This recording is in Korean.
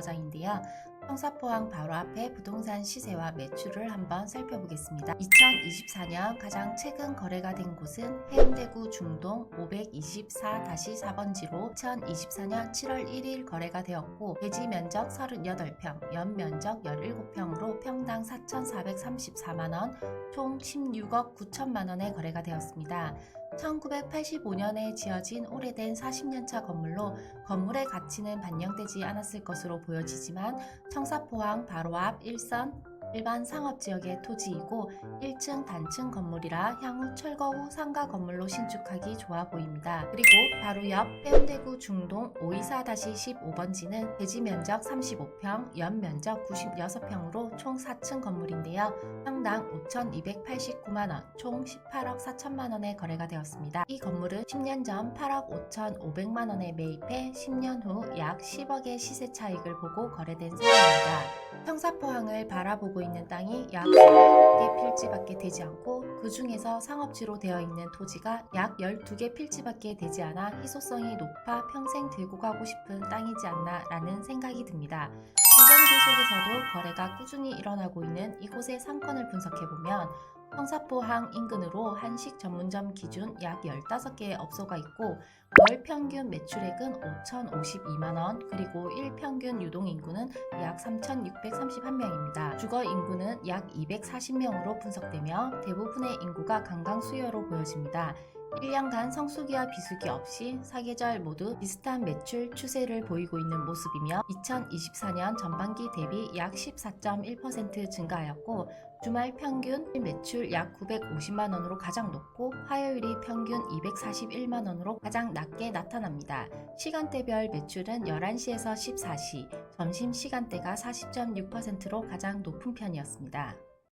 장인데요. 청사포항 바로 앞에 부동산 시세와 매출을 한번 살펴보겠습니다. 2024년 가장 최근 거래가 된 곳은 해운대구 중동 524-4번지로 2024년 7월 1일 거래가 되었고 대지 면적 38평, 연 면적 17평으로 평당 4,434만원, 총 16억 9천만원에 거래가 되었습니다. 1985년에 지어진 오래된 40년차 건물로 건물의 가치는 반영되지 않았을 것으로 보여지지만 청사포항 바로 앞 일선 일반 상업지역의 토지이고 1층 단층 건물이라 향후 철거 후 상가 건물로 신축하기 좋아 보입니다. 그리고 바로 옆 해운대구 중동 524-15번지는 대지 면적 35평, 연 면적 96평으로 총 4층 건물인데요. 평당 5,289만원, 총 18억 4천만원에 거래가 되었습니다. 이 건물은 10년 전 8억 5,500만원에 매입해 10년 후 약 10억의 시세 차익을 보고 거래된 상황입니다. 평사포항을 바라보고 있는 땅이 약 20개 필지밖에 되지 않고 그 중에서 상업지로 되어 있는 토지가 약 12개 필지밖에 되지 않아 희소성이 높아 평생 들고 가고 싶은 땅이지 않나 라는 생각이 듭니다. 중경지 속에서도 거래가 꾸준히 일어나고 있는 이곳의 상권을 분석해보면 평사포항 인근으로 한식 전문점 기준 약 15개의 업소가 있고 월 평균 매출액은 5,052만원 그리고 일 평균 유동 인구는 약 3,631명입니다. 주거 인구는 약 240명으로 분석되며 대부분의 인구가 관광 수요로 보여집니다. 1년간 성수기와 비수기 없이 사계절 모두 비슷한 매출 추세를 보이고 있는 모습이며 2024년 전반기 대비 약 14.1% 증가하였고 주말 평균 매출 약 950만 원으로 가장 높고 화요일이 평균 241만 원으로 가장 낮게 나타납니다. 시간대별 매출은 11시에서 14시, 점심 시간대가 40.6%로 가장 높은 편이었습니다.